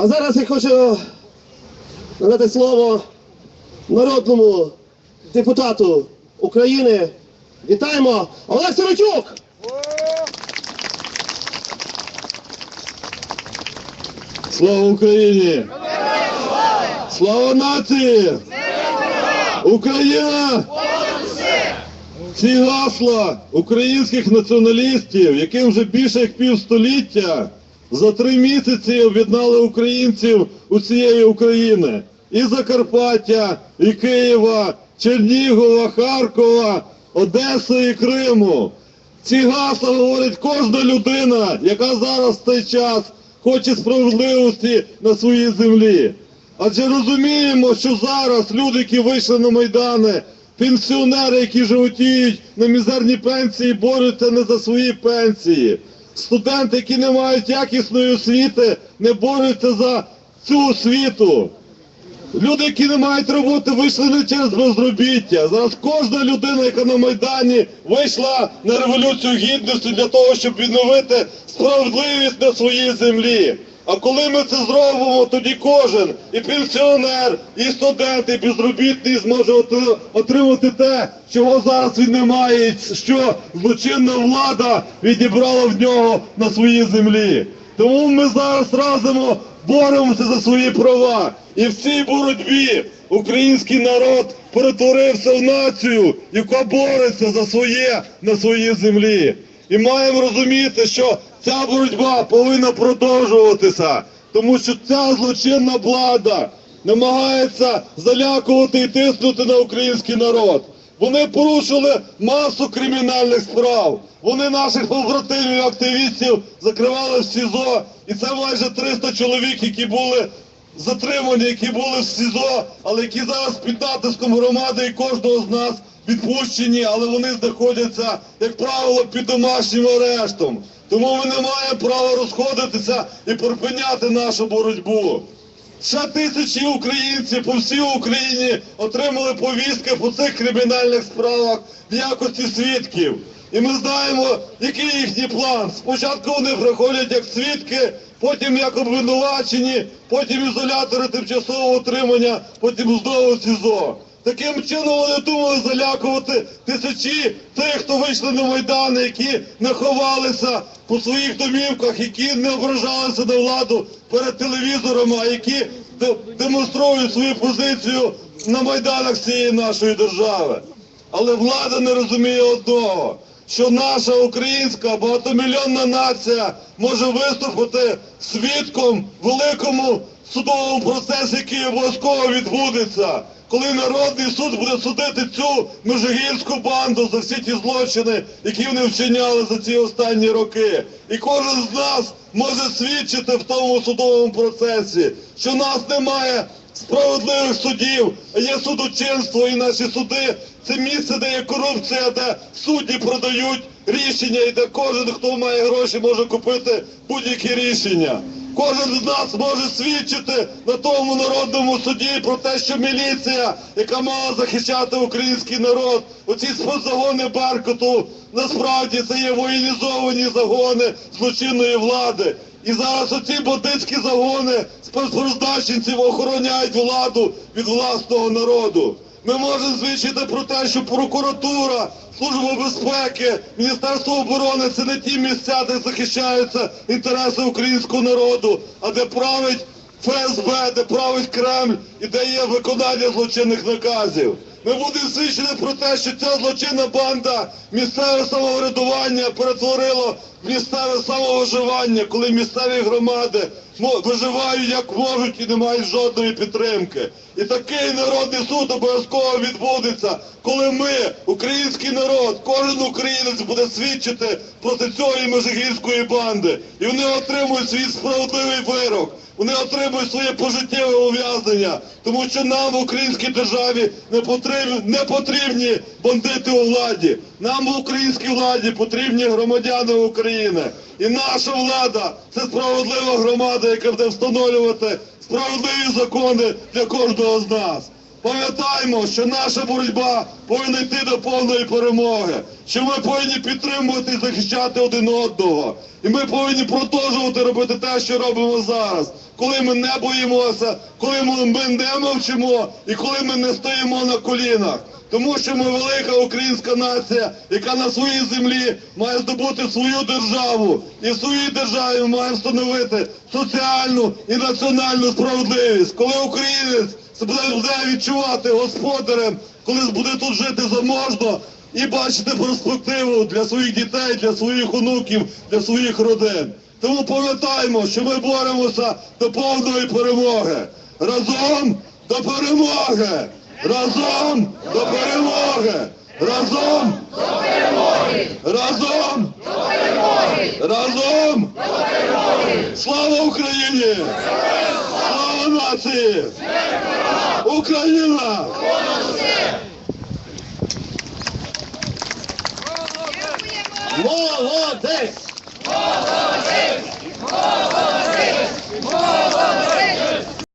А зараз я хочу надати слово народному депутату України. Вітаємо Олег Сиротюк! Слава Україні! Слава нації! Україна! Ці гасла українських націоналістів, яким вже більше як півстоліття, за три місяці об'єднали українців усієї України. І Закарпаття, і Києва, Чернігова, Харкова, Одеси і Криму. Ці гасла говорить кожна людина, яка зараз в цей час хоче справедливості на своїй землі. Адже розуміємо, що зараз люди, які вийшли на майдани, пенсіонери, які животіють на мізерні пенсії, борються не за свої пенсії. Студенти, які не мають якісної освіти, не борються за цю освіту. Люди, які не мають роботи, вийшли не через безробіття. Зараз кожна людина, яка на Майдані вийшла на революцію гідності для того, щоб відновити справедливість на своїй землі. А коли ми це зробимо, тоді кожен, і пенсіонер, і студент, і безробітний зможе отримати те, чого зараз він не має, що злочинна влада відібрала в нього на своїй землі. Тому ми зараз разом боремося за свої права. І в цій боротьбі український народ перетворився в націю, яка бореться за своє на своїй землі. І маємо розуміти, що ця боротьба повинна продовжуватися, тому що ця злочинна влада намагається залякувати і тиснути на український народ. Вони порушили масу кримінальних справ. Вони наших побратимів, активістів закривали в СІЗО. І це майже 300 чоловік, які були затримані, які були в СІЗО, але які зараз під натиском громади і кожного з нас відпущені, але вони знаходяться, як правило, під домашнім арештом. Тому ми не маємо права розходитися і припиняти нашу боротьбу. Ще тисячі українців по всій Україні отримали повістки по цих кримінальних справах в якості свідків. І ми знаємо, який їхній план. Спочатку вони приходять як свідки, потім як обвинувачені, потім ізолятори тимчасового утримання, потім знову СІЗО. Таким чином вони думали залякувати тисячі тих, хто вийшли на майдани, які не ховалися по своїх домівках, які не ображалися на владу перед телевізорами, а які демонструють свою позицію на майданах цієї нашої держави. Але влада не розуміє одного, що наша українська багатомільйонна нація може виступити свідком великому судовому процесі, який обов'язково відбудеться. Коли народний суд буде судити цю межигірську банду за всі ті злочини, які вони вчиняли за ці останні роки, і кожен з нас може свідчити в тому судовому процесі, що нас немає справедливих судів, є судочинство і наші суди це місце, де є корупція, де судді продають рішення, і де кожен, хто має гроші, може купити будь-які рішення. Кожен з нас може свідчити на тому народному суді про те, що міліція, яка мала захищати український народ, оці спецзагони Беркуту, насправді це є воєнізовані загони злочинної влади. І зараз оці бандитські загони спецпризначенців охороняють владу від власного народу. Ми можемо звідчити про те, що прокуратура, служба безпеки, Міністерство оборони це не ті місця, де захищаються інтереси українського народу, а де править ФСБ, де править Кремль і де є виконання злочинних наказів. Ми будемо свідчити про те, що ця злочинна банда місцеве самоврядування перетворила в місцеве самовиживання, коли місцеві громади мо- виживають як можуть і не мають жодної підтримки. І такий народний суд обов'язково відбудеться, коли ми, український народ, кожен українець буде свідчити проти цієї межигірської банди. І вони отримують свій справедливий вирок. Вони отримують своє пожиттєве ув'язнення, тому що нам в українській державі не потрібні, не потрібні бандити у владі. Нам в українській владі потрібні громадяни України. І наша влада це справедлива громада, яка буде встановлювати справедливі закони для кожного з нас. Пам'ятаємо, що наша боротьба повинна йти до повної перемоги, що ми повинні підтримувати і захищати один одного. І ми повинні продовжувати робити те, що робимо зараз, коли ми не боїмося, коли ми не мовчимо і коли ми не стоїмо на колінах. Тому що ми велика українська нація, яка на своїй землі має здобути свою державу. І в своїй державі маємо встановити соціальну і національну справедливість. Коли українець буде відчувати господарем, коли буде тут жити заможно і бачити перспективу для своїх дітей, для своїх онуків, для своїх родин. Тому пам'ятаємо, що ми боремося до повної перемоги. Разом до перемоги! Разом до перемоги! Разом до перемоги! Разом до перемоги! Разом до перемоги! Слава Україні! Слава нації! Україна! Молодець!